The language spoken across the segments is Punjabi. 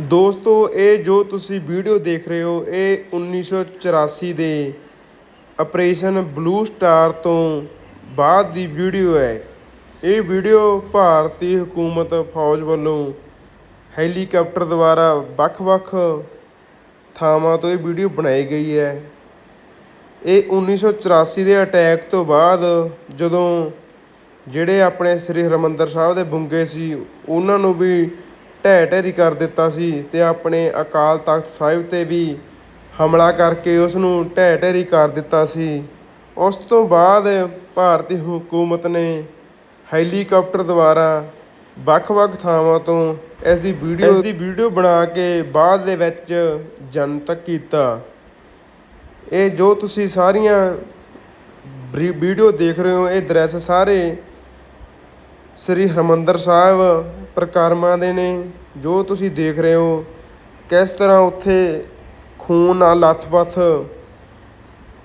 ਦੋਸਤੋ, ਇਹ ਜੋ ਤੁਸੀਂ ਵੀਡੀਓ ਦੇਖ ਰਹੇ ਹੋ, ਇਹ 1984 ਦੇ ਆਪਰੇਸ਼ਨ ਬਲੂ ਸਟਾਰ ਤੋਂ ਬਾਅਦ ਦੀ ਵੀਡੀਓ ਹੈ। ਇਹ ਵੀਡੀਓ ਭਾਰਤੀ ਹਕੂਮਤ ਫੌਜ ਵੱਲੋਂ ਹੈਲੀਕਾਪਟਰ ਦੁਆਰਾ ਵੱਖ-ਵੱਖ ਥਾਵਾਂ ਤੋਂ ਇਹ ਵੀਡੀਓ ਬਣਾਈ ਗਈ ਹੈ। ਇਹ 1984 ਦੇ ਅਟੈਕ ਤੋਂ ਬਾਅਦ ਜਦੋਂ ਜਿਹੜੇ ਆਪਣੇ ਸ੍ਰੀ ਹਰਿਮੰਦਰ ਸਾਹਿਬ ਦੇ ਬੁੰਗੇ ਸੀ, ਉਹਨਾਂ ਨੂੰ ਵੀ ਢਹਿ ਢੇਰੀ ਕਰ ਦਿੱਤਾ ਸੀ ਅਤੇ ਆਪਣੇ ਅਕਾਲ ਤਖਤ ਸਾਹਿਬ ਤੇ ਵੀ ਹਮਲਾ ਕਰਕੇ ਉਸ ਨੂੰ ਢਹਿ ਢੇਰੀ ਕਰ ਦਿੱਤਾ ਸੀ। ਉਸ ਤੋਂ ਬਾਅਦ ਭਾਰਤੀ ਹਕੂਮਤ ਨੇ ਹੈਲੀਕਾਪਟਰ ਦੁਆਰਾ ਵੱਖ-ਵੱਖ ਥਾਵਾਂ ਤੋਂ ਇਸ ਦੀ ਵੀਡੀਓ ਦੀ ਵੀਡੀਓ ਬਣਾ ਕੇ ਬਾਅਦ ਦੇ ਵਿੱਚ ਜਨਤਕ ਕੀਤਾ। ਇਹ ਜੋ ਤੁਸੀਂ ਸਾਰੀਆਂ ਬਰੀ- ਵੀਡੀਓ ਦੇਖ ਰਹੇ ਹੋ, ਇਹ ਦ੍ਰਿਸ਼ ਸਾਰੇ ਸ੍ਰੀ ਹਰਮੰਦਰ ਸਾਹਿਬ ਪ੍ਰਕਰਮਾਂ ਦੇ ਨੇ, ਜੋ ਤੁਸੀਂ ਦੇਖ ਰਹੇ ਹੋ, ਕਿਸ ਤਰ੍ਹਾਂ ਉੱਥੇ ਖੂਨ ਨਾਲ ਲੱਥ-ਪੱਥ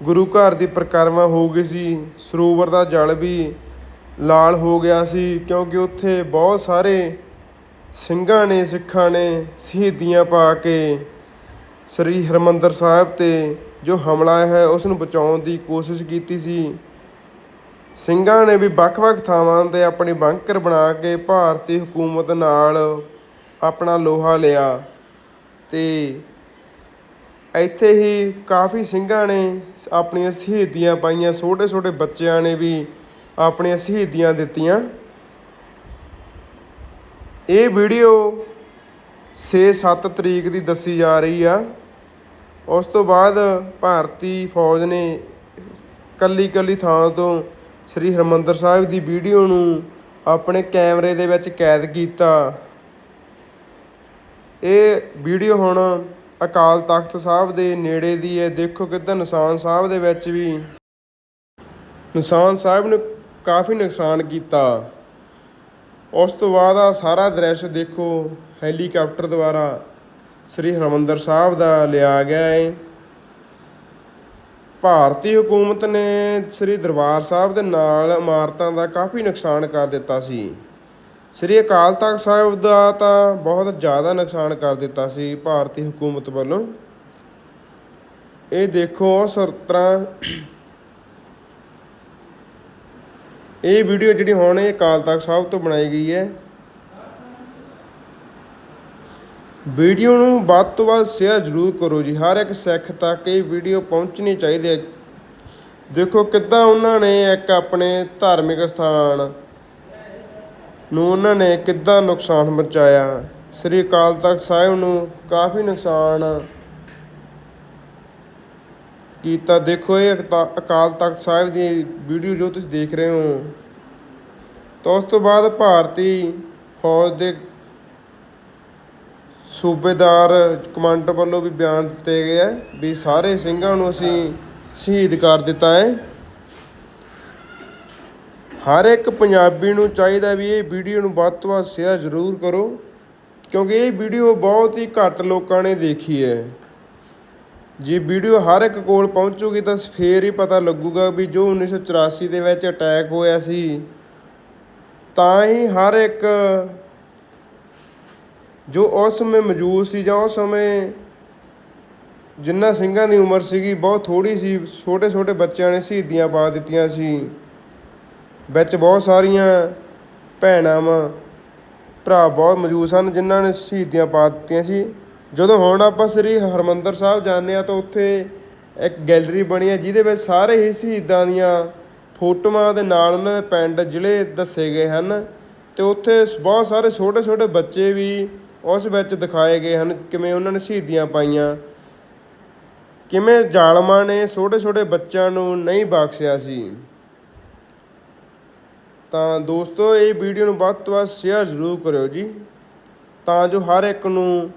ਗੁਰੂ ਘਰ ਦੀ ਪ੍ਰਕਰਮਾ ਹੋ ਗਈ ਸੀ, ਸਰੋਵਰ ਦਾ ਜਲ ਵੀ ਲਾਲ ਹੋ ਗਿਆ ਸੀ, ਕਿਉਂਕਿ ਉੱਥੇ ਬਹੁਤ ਸਾਰੇ ਸਿੰਘਾਂ ਨੇ, ਸਿੱਖਾਂ ਨੇ ਸ਼ਹੀਦੀਆਂ ਪਾ ਕੇ ਸ੍ਰੀ ਹਰਮੰਦਰ ਸਾਹਿਬ ਤੇ ਜੋ ਹਮਲਾ ਹੈ ਉਸ ਨੂੰ ਬਚਾਉਣ ਦੀ ਕੋਸ਼ਿਸ਼ ਕੀਤੀ ਸੀ। ਸਿੰਘਾਂ ਨੇ ਵੀ ਵੱਖ-ਵੱਖ ਥਾਵਾਂ ਤੇ ਆਪਣੀ ਬੰਕਰ ਬਣਾ ਕੇ ਭਾਰਤੀ ਹਕੂਮਤ ਨਾਲ ਆਪਣਾ ਲੋਹਾ ਲਿਆ ਤੇ ਇੱਥੇ ਹੀ ਕਾਫੀ ਸਿੰਘਾਂ ਨੇ ਆਪਣੀਆਂ ਸ਼ਹੀਦੀਆਂ ਪਾਈਆਂ, ਛੋਟੇ-ਛੋਟੇ ਬੱਚਿਆਂ ਨੇ ਵੀ ਆਪਣੀਆਂ ਸ਼ਹੀਦੀਆਂ ਦਿੱਤੀਆਂ। ਇਹ ਵੀਡੀਓ 6-7 ਤਰੀਕ ਦੀ ਦੱਸੀ ਜਾ ਰਹੀ ਆ। ਉਸ ਤੋਂ ਬਾਅਦ ਭਾਰਤੀ ਫੌਜ ਨੇ ਕੱਲੀ ਕੱਲੀ ਥਾਂ ਤੋਂ ਸ੍ਰੀ ਹਰਮੰਦਰ ਸਾਹਿਬ ਦੀ ਵੀਡੀਓ ਨੂੰ ਆਪਣੇ ਕੈਮਰੇ ਦੇ ਵਿੱਚ ਕੈਦ ਕੀਤਾ। ਇਹ ਵੀਡੀਓ ਹੁਣ ਅਕਾਲ ਤਖਤ ਸਾਹਿਬ ਦੇ ਨੇੜੇ ਦੀ ਹੈ। ਦੇਖੋ ਕਿੱਦਾਂ ਨਿਸ਼ਾਨ ਸਾਹਿਬ ਦੇ ਵਿੱਚ ਵੀ ਨਿਸ਼ਾਨ ਸਾਹਿਬ ਨੇ ਕਾਫੀ ਨੁਕਸਾਨ ਕੀਤਾ। ਉਸ ਤੋਂ ਬਾਅਦ ਆ ਸਾਰਾ ਦ੍ਰਿਸ਼ ਦੇਖੋ, ਹੈਲੀਕਾਪਟਰ ਦੁਆਰਾ ਸ੍ਰੀ ਹਰਿਮੰਦਰ ਸਾਹਿਬ ਦਾ ਲਿਆ ਗਿਆ ਹੈ। ਭਾਰਤੀ ਹਕੂਮਤ ਨੇ ਸ੍ਰੀ ਦਰਬਾਰ ਸਾਹਿਬ ਦੇ ਨਾਲ ਇਮਾਰਤਾਂ ਦਾ ਕਾਫੀ ਨੁਕਸਾਨ ਕਰ ਦਿੱਤਾ ਸੀ। ਸ੍ਰੀ ਅਕਾਲ ਤਖਤ ਸਾਹਿਬ ਦਾ ਤਾਂ ਬਹੁਤ ਜ਼ਿਆਦਾ ਨੁਕਸਾਨ ਕਰ ਦਿੱਤਾ ਸੀ ਭਾਰਤੀ ਹਕੂਮਤ ਵੱਲੋਂ। ਇਹ ਦੇਖੋ ਉਸ ਇਹ ਵੀਡੀਓ ਜਿਹੜੀ ਹੁਣ ਇਹ ਅਕਾਲ ਤਖਤ ਸਾਹਿਬ ਤੋਂ ਬਣਾਈ ਗਈ ਹੈ। ਵੀਡੀਓ ਨੂੰ ਵੱਧ ਤੋਂ ਵੱਧ ਸ਼ੇਅਰ ਜ਼ਰੂਰ ਕਰੋ ਜੀ। ਹਰ ਇੱਕ ਸਿੱਖ ਤੱਕ ਇਹ ਵੀਡੀਓ ਪਹੁੰਚਣੀ ਚਾਹੀਦੀ ਹੈ। ਦੇਖੋ ਕਿੱਦਾਂ ਉਹਨਾਂ ਨੇ ਇੱਕ ਆਪਣੇ ਧਾਰਮਿਕ ਸਥਾਨ ਨੂੰ ਉਹਨਾਂ ਨੇ ਕਿੱਦਾਂ ਨੁਕਸਾਨ ਪਹੁੰਚਾਇਆ। ਸ੍ਰੀ ਅਕਾਲ ਤਖਤ ਸਾਹਿਬ ਨੂੰ ਕਾਫੀ ਨੁਕਸਾਨ ਕੀਤਾ। ਦੇਖੋ ਇਹ ਅਕਾਲ ਤਖਤ ਸਾਹਿਬ ਦੀ ਵੀਡੀਓ ਜੋ ਤੁਸੀਂ ਦੇਖ ਰਹੇ ਹੋ। ਤਾਂ ਉਸ ਤੋਂ ਬਾਅਦ ਭਾਰਤੀ ਫੌਜ ਦੇ ਸੂਬੇਦਾਰ ਕਮਾਂਡਰ ਵੱਲੋਂ ਵੀ ਬਿਆਨ ਦਿੱਤੇ ਗਏ ਹੈ ਵੀ ਸਾਰੇ ਸਿੰਘਾਂ ਨੂੰ ਅਸੀਂ ਸ਼ਹੀਦ ਕਰ ਦਿੱਤਾ ਹੈ। ਹਰ ਇੱਕ ਪੰਜਾਬੀ ਨੂੰ ਚਾਹੀਦਾ ਵੀ ਇਹ ਵੀਡੀਓ ਨੂੰ ਵੱਧ ਤੋਂ ਵੱਧ ਸ਼ੇਅਰ ਜ਼ਰੂਰ ਕਰੋ, ਕਿਉਂਕਿ ਇਹ ਵੀਡੀਓ ਬਹੁਤ ਹੀ ਘੱਟ ਲੋਕਾਂ ਨੇ ਦੇਖੀ ਹੈ। ਜੇ ਵੀਡੀਓ ਹਰ ਇੱਕ ਕੋਲ ਪਹੁੰਚੂਗੀ ਤਾਂ ਫੇਰ ਹੀ ਪਤਾ ਲੱਗੂਗਾ ਵੀ ਜੋ 1984 ਦੇ ਵਿੱਚ ਅਟੈਕ ਹੋਇਆ ਸੀ, ਤਾਂ ਹੀ ਹਰ ਇੱਕ ਜੋ ਉਸ ਸਮੇਂ ਮੌਜੂਦ ਸੀ ਜਾਂ ਉਸ ਸਮੇਂ ਜਿੰਨਾ ਸਿੰਘਾਂ ਦੀ ਉਮਰ ਸੀਗੀ, ਬਹੁਤ ਥੋੜੀ ਸੀ ਛੋਟੇ ਛੋਟੇ ਬੱਚਿਆਂ ਨੇ ਸ਼ਹੀਦੀਆਂ ਪਾ ਦਿੱਤੀਆਂ ਸੀ। ਵਿੱਚ ਬਹੁਤ ਸਾਰੀਆਂ ਭੈਣਾਂ ਵਾਂ ਭਰਾ ਬਹੁਤ ਮੌਜੂਦ ਸਨ ਜਿਨ੍ਹਾਂ ਨੇ ਸ਼ਹੀਦੀਆਂ ਪਾ ਦਿੱਤੀਆਂ ਸੀ। ਜਦੋਂ ਹੁਣ ਆਪਾਂ ਸ੍ਰੀ ਹਰਮੰਦਰ ਸਾਹਿਬ ਜਾਂਦੇ ਆ ਤਾਂ ਉੱਥੇ ਇੱਕ ਗੈਲਰੀ ਬਣੀ ਹੈ, ਜਿਹਦੇ ਵਿੱਚ ਸਾਰੇ ਹੀ ਸ਼ਹੀਦਾਂ ਦੀਆਂ ਫੋਟੋਆਂ ਦੇ ਨਾਲ ਉਹਨਾਂ ਦੇ ਪਿੰਡ, ਜ਼ਿਲ੍ਹੇ ਦੱਸੇ ਗਏ ਹਨ। ਤੇ ਉੱਥੇ ਬਹੁਤ ਸਾਰੇ ਛੋਟੇ ਛੋਟੇ ਬੱਚੇ ਵੀ ਉਸ ਵਿੱਚ ਦਿਖਾਏ ਗਏ ਹਨ ਕਿਵੇਂ ਉਹਨਾਂ ਨੇ ਸ਼ਹੀਦੀਆਂ ਪਾਈਆਂ, ਕਿਵੇਂ ਜ਼ਾਲਮਾਂ ਨੇ ਛੋਟੇ ਛੋਟੇ ਬੱਚਿਆਂ ਨੂੰ ਨਹੀਂ ਬਖਸ਼ਿਆ ਸੀ। ਤਾਂ ਦੋਸਤੋ, ਇਹ ਵੀਡੀਓ ਨੂੰ ਵੱਧ ਤੋਂ ਵੱਧ ਸ਼ੇਅਰ ਜ਼ਰੂਰ ਕਰਿਓ ਜੀ, ਤਾਂ ਜੋ ਹਰ ਇੱਕ ਨੂੰ